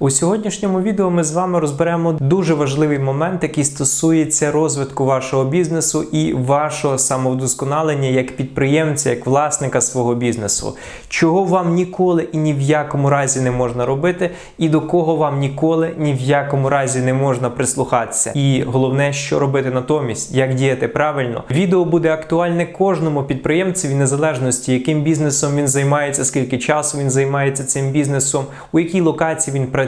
У сьогоднішньому відео ми з вами розберемо дуже важливий момент, який стосується розвитку вашого бізнесу і вашого самовдосконалення як підприємця, як власника свого бізнесу, чого вам ніколи і ні в якому разі не можна робити, і до кого вам ніколи ні в якому разі не можна прислухатися. І головне, що робити натомість, як діяти правильно. Відео буде актуальне кожному підприємцеві незалежності, яким бізнесом він займається, скільки часу він займається цим бізнесом, у якій локації він працює,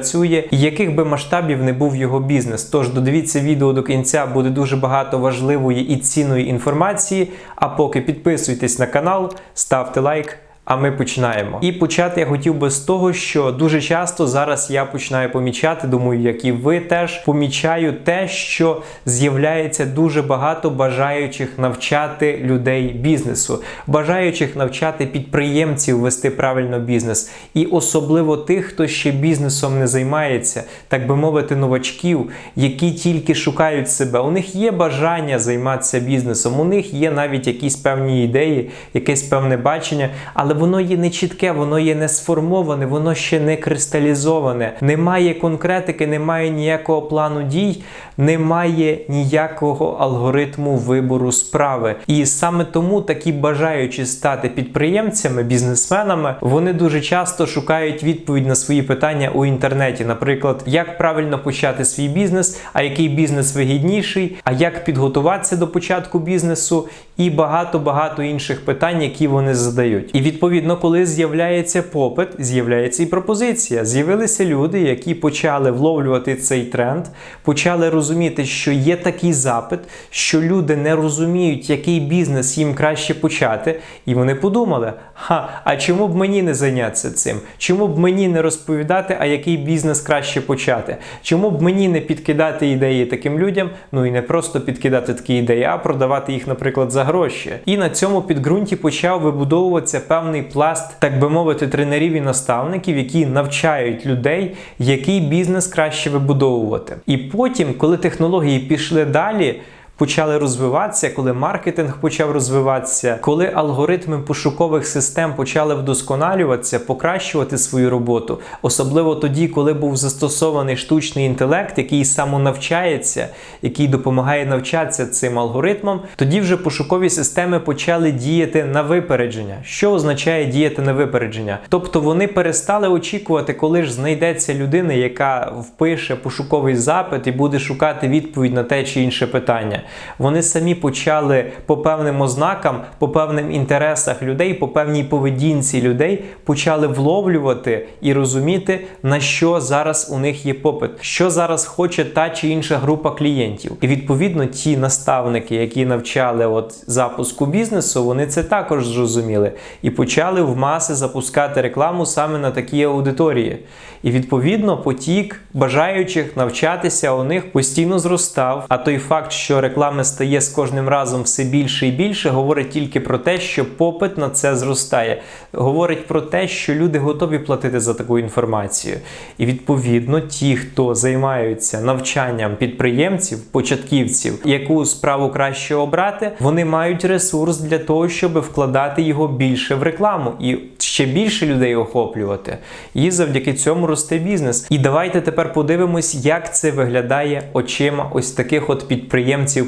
і яких би масштабів не був його бізнес. Тож додивіться відео до кінця, буде дуже багато важливої і цінної інформації. А поки підписуйтесь на канал, ставте лайк. А ми починаємо. І почати я хотів би з того, що дуже часто зараз я починаю помічати, думаю, як і ви теж помічаю те, що з'являється дуже багато бажаючих навчати людей бізнесу, бажаючих навчати підприємців вести правильно бізнес, і особливо тих, хто ще бізнесом не займається, так би мовити, новачків, які тільки шукають себе. У них є бажання займатися бізнесом, у них є навіть якісь певні ідеї, якесь певне бачення, але воно є не чітке, воно є не сформоване, воно ще не кристалізоване. Немає конкретики, немає ніякого плану дій, немає ніякого алгоритму вибору справи. І саме тому такі бажаючі стати підприємцями, бізнесменами, вони дуже часто шукають відповідь на свої питання у інтернеті. Наприклад, як правильно почати свій бізнес, а який бізнес вигідніший, а як підготуватися до початку бізнесу, і багато багато інших питань, які вони задають. І відповідно, коли з'являється попит, з'являється і пропозиція. З'явилися люди, які почали вловлювати цей тренд, почали розуміти, що є такий запит, що люди не розуміють, який бізнес їм краще почати, і вони подумали: ха, а чому б мені не зайнятися цим? Чому б мені не розповідати, а який бізнес краще почати? Чому б мені не підкидати ідеї таким людям? Ну і не просто підкидати такі ідеї, а продавати їх, наприклад, за гроші. І на цьому підґрунті почав вибудовуватися певний пласт, так би мовити, тренерів і наставників, які навчають людей, який бізнес краще вибудовувати. І потім, коли технології пішли далі. Почали розвиватися, коли маркетинг почав розвиватися, коли алгоритми пошукових систем почали вдосконалюватися, покращувати свою роботу, особливо тоді, коли був застосований штучний інтелект, який самонавчається, який допомагає навчатися цим алгоритмам, тоді вже пошукові системи почали діяти на випередження. Що означає діяти на випередження? Тобто вони перестали очікувати, коли ж знайдеться людина, яка впише пошуковий запит і буде шукати відповідь на те чи інше питання. Вони самі почали по певним ознакам, по певним інтересах людей, по певній поведінці людей почали вловлювати і розуміти, на що зараз у них є попит, що зараз хоче та чи інша група клієнтів. І відповідно ті наставники, які навчали от запуску бізнесу, вони це також зрозуміли і почали в маси запускати рекламу саме на такі аудиторії. І відповідно потік бажаючих навчатися у них постійно зростав. А той факт, що реклами стає з кожним разом все більше і більше, говорить тільки про те, що попит на це зростає. Говорить про те, що люди готові платити за таку інформацію. І відповідно, ті, хто займаються навчанням підприємців, початківців, яку справу краще обрати, вони мають ресурс для того, щоб вкладати його більше в рекламу і ще більше людей охоплювати. І завдяки цьому росте бізнес. І давайте тепер подивимось, як це виглядає очима ось таких от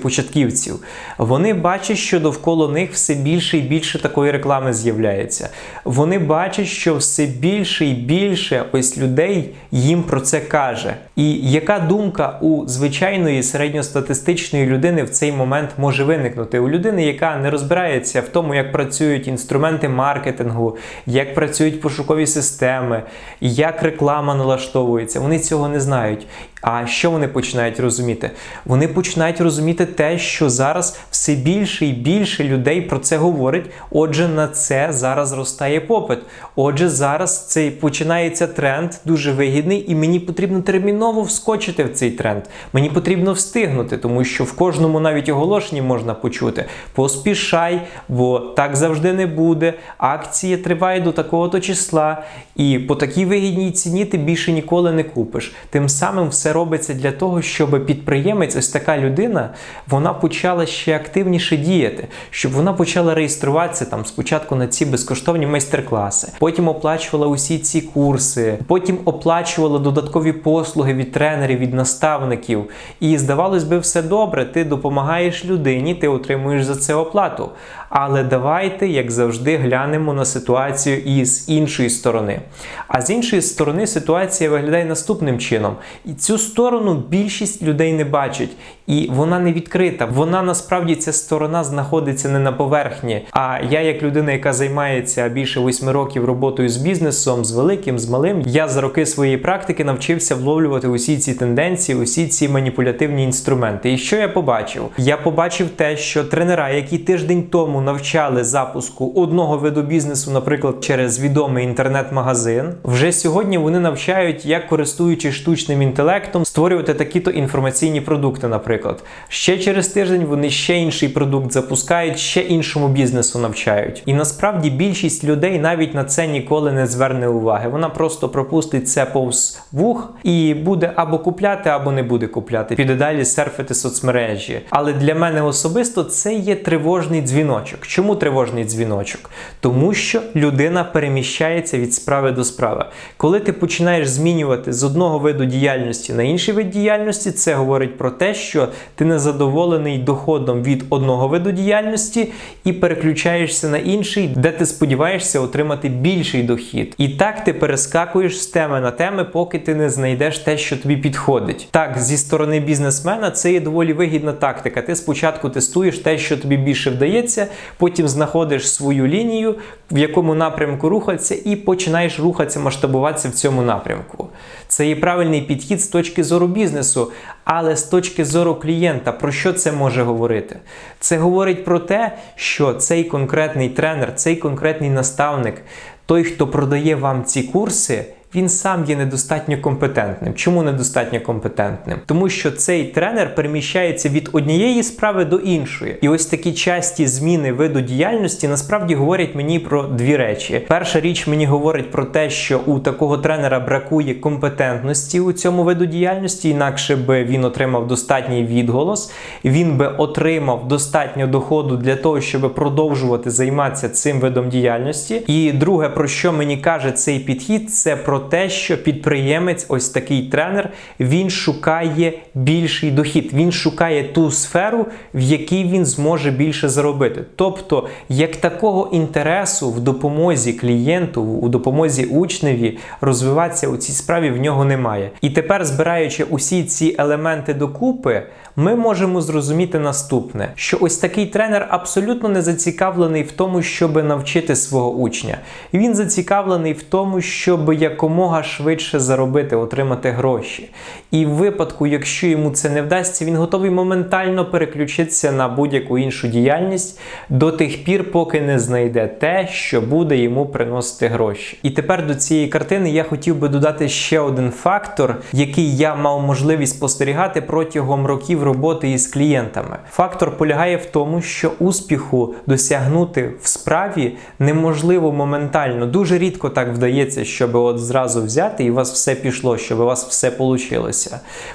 підприємців-початківців. Вони бачать, що довкола них все більше і більше такої реклами з'являється. Вони бачать, що все більше і більше ось людей їм про це каже. І яка думка у звичайної середньостатистичної людини в цей момент може виникнути? У людини, яка не розбирається в тому, як працюють інструменти маркетингу, як працюють пошукові системи, як реклама налаштовується. Вони цього не знають. А що вони починають розуміти? Вони починають розуміти те, що зараз все більше і більше людей про це говорить. Отже, на це зараз зростає попит. Отже, зараз цей починається тренд дуже вигідний, і мені потрібно терміново вскочити в цей тренд. Мені потрібно встигнути, тому що в кожному навіть оголошенні можна почути: поспішай, бо так завжди не буде. Акція триває до такого-то числа, і по такій вигідній ціні ти більше ніколи не купиш. Тим самим все робиться для того, щоб підприємець, ось така людина, вона почала ще активніше діяти, щоб вона почала реєструватися там спочатку на ці безкоштовні майстер-класи, потім оплачувала усі ці курси, потім оплачувала додаткові послуги від тренерів, від наставників. І здавалось би, все добре, ти допомагаєш людині, ти отримуєш за це оплату. Але давайте, як завжди, глянемо на ситуацію і з іншої сторони. А з іншої сторони ситуація виглядає наступним чином. І цю сторону більшість людей не бачить. І вона не відкрита. Вона насправді ця сторона знаходиться не на поверхні. А я, як людина, яка займається більше восьми років роботою з бізнесом, з великим, з малим, я за роки своєї практики навчився вловлювати усі ці тенденції, усі ці маніпулятивні інструменти. І що я побачив? Я побачив те, що тренера, які тиждень тому навчали запуску одного виду бізнесу, наприклад, через відомий інтернет-магазин, вже сьогодні вони навчають, як користуючись штучним інтелектом, створювати такі-то інформаційні продукти, наприклад. Ще через тиждень вони ще інший продукт запускають, ще іншому бізнесу навчають. І насправді більшість людей навіть на це ніколи не зверне уваги. Вона просто пропустить це повз вух і буде або купляти, або не буде купляти. Піде далі серфити соцмережі. Але для мене особисто це є тривожний дзвіночок. Чому тривожний дзвіночок? Тому що людина переміщається від справи до справи. Коли ти починаєш змінювати з одного виду діяльності на інший вид діяльності, це говорить про те, що ти не задоволений доходом від одного виду діяльності і переключаєшся на інший, де ти сподіваєшся отримати більший дохід. І так ти перескакуєш з теми на теми, поки ти не знайдеш те, що тобі підходить. Так, зі сторони бізнесмена це є доволі вигідна тактика. Ти спочатку тестуєш те, що тобі більше вдається, потім знаходиш свою лінію, в якому напрямку рухатися, і починаєш рухатися, масштабуватися в цьому напрямку. Це є правильний підхід з точки зору бізнесу, але з точки зору клієнта, про що це може говорити? Це говорить про те, що цей конкретний тренер, цей конкретний наставник, той, хто продає вам ці курси, він сам є недостатньо компетентним. Чому недостатньо компетентним? Тому що цей тренер переміщається від однієї справи до іншої. І ось такі часті зміни виду діяльності насправді говорять мені про дві речі. Перша річ мені говорить про те, що у такого тренера бракує компетентності у цьому виду діяльності, інакше би він отримав достатній відголос, він би отримав достатньо доходу для того, щоб продовжувати займатися цим видом діяльності. І друге, про що мені каже цей підхід, це про те, що підприємець, ось такий тренер, він шукає більший дохід, він шукає ту сферу, в якій він зможе більше заробити. Тобто, як такого інтересу в допомозі клієнту, у допомозі учневі розвиватися у цій справі в нього немає. І тепер, збираючи усі ці елементи докупи, ми можемо зрозуміти наступне: що ось такий тренер абсолютно не зацікавлений в тому, щоб навчити свого учня. Він зацікавлений в тому, щоб якомога швидше заробити, отримати гроші. І в випадку, якщо йому це не вдасться, він готовий моментально переключитися на будь-яку іншу діяльність до тих пір, поки не знайде те, що буде йому приносити гроші. І тепер до цієї картини я хотів би додати ще один фактор, який я мав можливість спостерігати протягом років роботи із клієнтами. Фактор полягає в тому, що успіху досягнути в справі неможливо моментально. Дуже рідко так вдається, щоб от зразу взяти і у вас все пішло, щоб у вас все вийшло.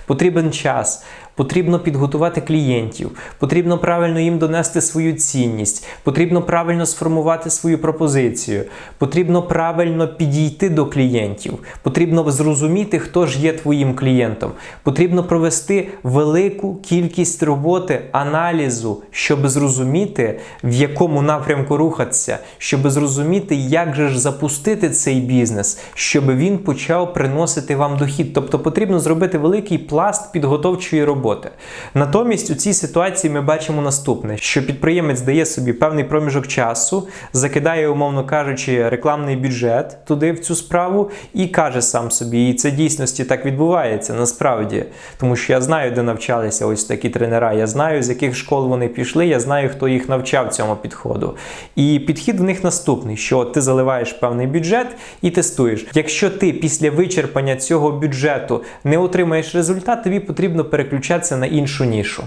Потрібен час. Потрібно підготувати клієнтів, потрібно правильно їм донести свою цінність, потрібно правильно сформувати свою пропозицію, потрібно правильно підійти до клієнтів, потрібно зрозуміти, хто ж є твоїм клієнтом. Потрібно провести велику кількість роботи, аналізу, щоб зрозуміти, в якому напрямку рухатися, щоб зрозуміти, як же ж запустити цей бізнес, щоб він почав приносити вам дохід. Тобто потрібно зробити великий пласт підготовчої роботи роботи. Натомість у цій ситуації ми бачимо наступне: що підприємець дає собі певний проміжок часу, закидає, умовно кажучи, рекламний бюджет туди в цю справу і каже сам собі, і це дійсності так відбувається насправді. Тому що я знаю, де навчалися ось такі тренера. Я знаю, з яких школ вони пішли, я знаю, хто їх навчав цьому підходу. І підхід в них наступний: що ти заливаєш певний бюджет і тестуєш. Якщо ти після вичерпання цього бюджету не отримаєш результат, тобі потрібно переключати переключатися на іншу нішу.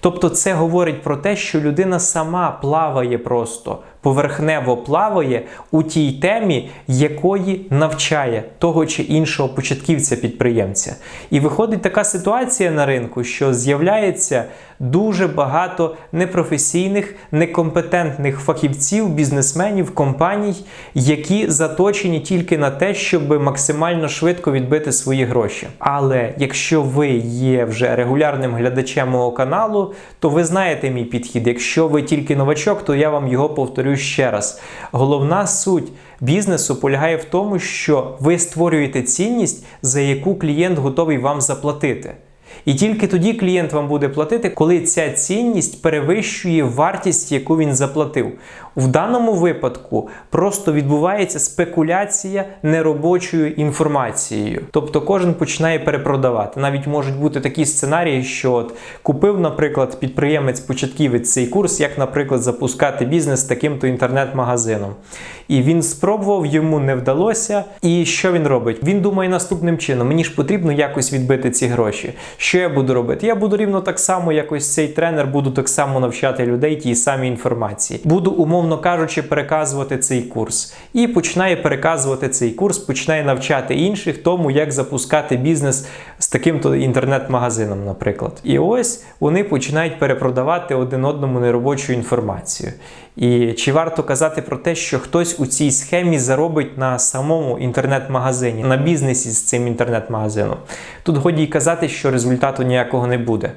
Тобто це говорить про те, що людина сама плаває просто поверхнево плаває у тій темі, якої навчає того чи іншого початківця підприємця. І виходить така ситуація на ринку, що з'являється дуже багато непрофесійних, некомпетентних фахівців, бізнесменів, компаній, які заточені тільки на те, щоб максимально швидко відбити свої гроші. Але якщо ви є вже регулярним глядачем мого каналу, то ви знаєте мій підхід. Якщо ви тільки новачок, то я вам його повторю ще раз. Головна суть. Бізнесу полягає в тому, що ви створюєте цінність, за яку клієнт готовий вам заплатити. І тільки тоді клієнт вам буде платити, коли ця цінність перевищує вартість, яку він заплатив. В даному випадку просто відбувається спекуляція неробочою інформацією. Тобто кожен починає перепродавати. Навіть можуть бути такі сценарії, що от купив, наприклад, підприємець-початківець цей курс, як, наприклад, запускати бізнес таким-то інтернет-магазином. І він спробував, йому не вдалося. І що він робить? Він думає наступним чином: мені ж потрібно якось відбити ці гроші. Що я буду робити? Я буду рівно так само, як ось цей тренер, буду так само навчати людей тій самій інформації. Буду, умовно кажучи, переказувати цей курс. І починає переказувати цей курс, починає навчати інших тому, як запускати бізнес з таким-то інтернет-магазином, наприклад. І ось вони починають перепродавати один одному неробочу інформацію. І чи варто казати про те, що хтось у цій схемі заробить на самому інтернет-магазині, на бізнесі з цим інтернет-магазином? Тут годі й казати, що результату ніякого не буде.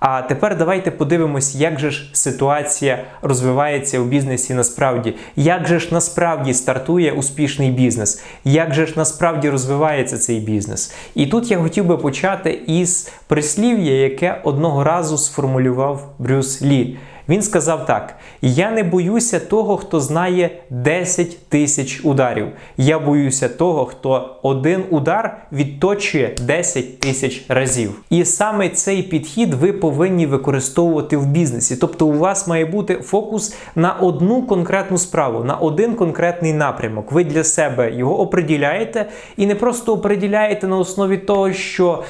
А тепер давайте подивимось, як же ж ситуація розвивається у бізнесі насправді, як же ж насправді стартує успішний бізнес, як же ж насправді розвивається цей бізнес. І тут я хотів би почати із прислів'я, яке одного разу сформулював Брюс Лі. Він сказав так: Я не боюся того, хто знає 10 тисяч ударів. Я боюся того, хто один удар відточує 10 тисяч разів. І саме цей підхід ви повинні використовувати в бізнесі. Тобто, у вас має бути фокус на одну конкретну справу, на один конкретний напрямок. Ви для себе його оприділяєте і не просто оприділяєте на основі того, що.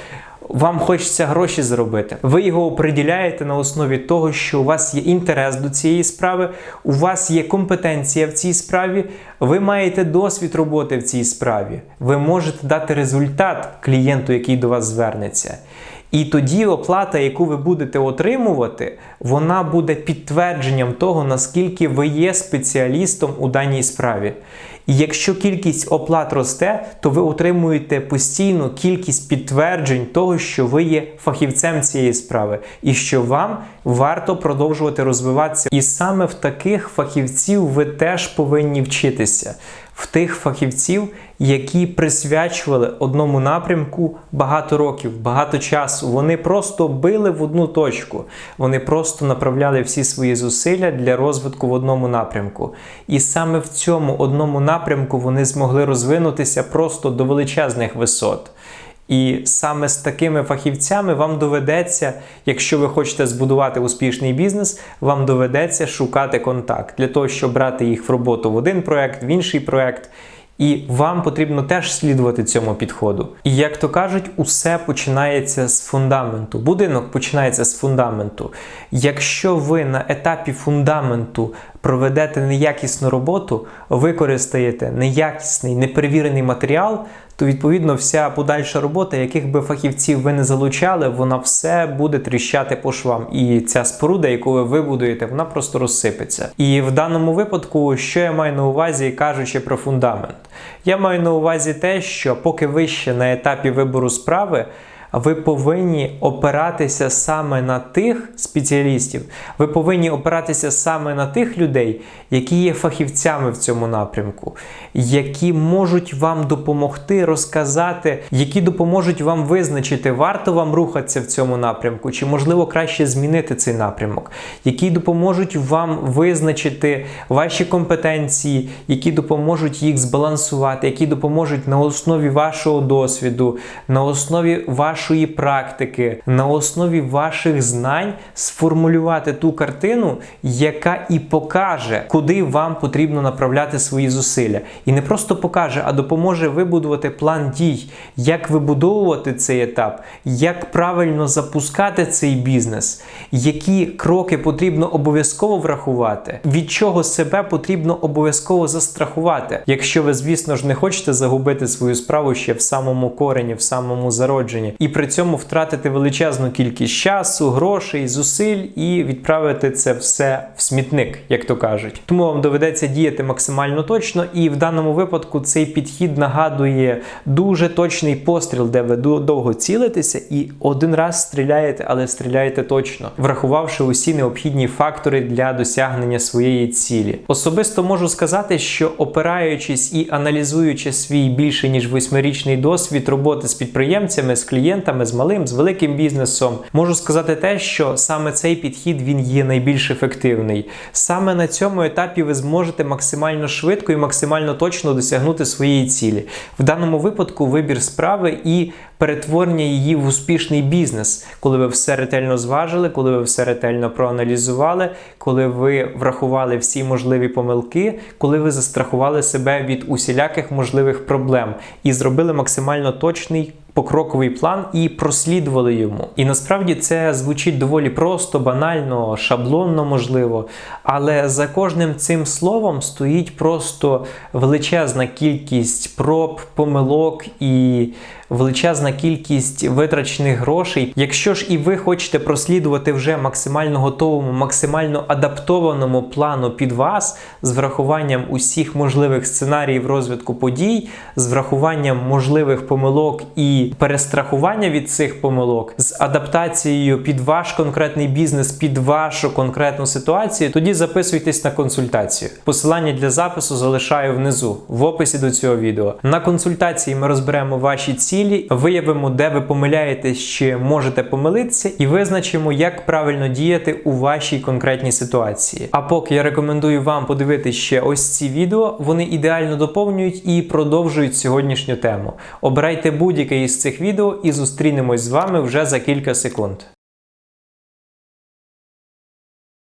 Вам хочеться гроші заробити. Ви його оприділяєте на основі того, що у вас є інтерес до цієї справи, у вас є компетенція в цій справі, ви маєте досвід роботи в цій справі. Ви можете дати результат клієнту, який до вас звернеться. І тоді оплата, яку ви будете отримувати, вона буде підтвердженням того, наскільки ви є спеціалістом у даній справі. Якщо кількість оплат росте, то ви отримуєте постійну кількість підтверджень того, що ви є фахівцем цієї справи, і що вам варто продовжувати розвиватися. І саме в таких фахівців ви теж повинні вчитися. В тих фахівців, які присвячували одному напрямку багато років, багато часу. Вони просто били в одну точку, вони просто направляли всі свої зусилля для розвитку в одному напрямку. І саме в цьому одному напрямку вони змогли розвинутися просто до величезних висот. І саме з такими фахівцями вам доведеться, якщо ви хочете збудувати успішний бізнес, вам доведеться шукати контакт для того, щоб брати їх в роботу в один проект, в інший проект. І вам потрібно теж слідувати цьому підходу. І як то кажуть, усе починається з фундаменту. Будинок починається з фундаменту. Якщо ви на етапі фундаменту проведете неякісну роботу, використаєте неякісний, неперевірений матеріал, то відповідно вся подальша робота, яких би фахівців ви не залучали, вона все буде тріщати по швам. І ця споруда, яку ви вибудуєте, вона просто розсипеться. І в даному випадку, що я маю на увазі, кажучи про фундамент, я маю на увазі те, що поки ви ще на етапі вибору справи ви повинні опиратися саме на тих спеціалістів, ви повинні опиратися саме на тих людей, які є фахівцями в цьому напрямку, які можуть вам допомогти розказати, які допоможуть вам визначити, варто вам рухатися в цьому напрямку, чи можливо краще змінити цей напрямок, які допоможуть вам визначити ваші компетенції, які допоможуть їх збалансувати, які допоможуть на основі вашого досвіду, на основі вашого вашої практики, на основі ваших знань сформулювати ту картину, яка і покаже, куди вам потрібно направляти свої зусилля. І не просто покаже, а допоможе вибудувати план дій, як вибудовувати цей етап, як правильно запускати цей бізнес, які кроки потрібно обов'язково врахувати, від чого себе потрібно обов'язково застрахувати, якщо ви, звісно ж, не хочете загубити свою справу ще в самому корені, в самому зародженні, і при цьому втратити величезну кількість часу, грошей, зусиль і відправити це все в смітник, як то кажуть. Тому вам доведеться діяти максимально точно, і в даному випадку цей підхід нагадує дуже точний постріл, де ви довго цілитеся і один раз стріляєте, але стріляєте точно, врахувавши усі необхідні фактори для досягнення своєї цілі. Особисто можу сказати, що опираючись і аналізуючи свій більше ніж восьмирічний досвід роботи з підприємцями, з клієнтами, з малим, з великим бізнесом, можу сказати те, що саме цей підхід він є найбільш ефективний. Саме на цьому етапі ви зможете максимально швидко і максимально точно досягнути своєї цілі. В даному випадку вибір справи і перетворення її в успішний бізнес, коли ви все ретельно зважили, коли ви все ретельно проаналізували, коли ви врахували всі можливі помилки, коли ви застрахували себе від усіляких можливих проблем і зробили максимально точний. Покроковий план і прослідували йому. І насправді це звучить доволі просто, банально, шаблонно, можливо. Але за кожним цим словом стоїть просто величезна кількість проб, помилок і величезна кількість витрачених грошей. Якщо ж і ви хочете прослідувати вже максимально готовому, максимально адаптованому плану під вас з врахуванням усіх можливих сценаріїв розвитку подій, з врахуванням можливих помилок і перестрахування від цих помилок, з адаптацією під ваш конкретний бізнес, під вашу конкретну ситуацію, тоді записуйтесь на консультацію. Посилання для запису залишаю внизу в описі до цього відео. На консультації ми розберемо ваші цілі, виявимо, де ви помиляєтесь чи можете помилитися, і визначимо, як правильно діяти у вашій конкретній ситуації. А поки я рекомендую вам подивитися ще ось ці відео, вони ідеально доповнюють і продовжують сьогоднішню тему. Обирайте будь-яке із цих відео і зустрінемось з вами вже за кілька секунд.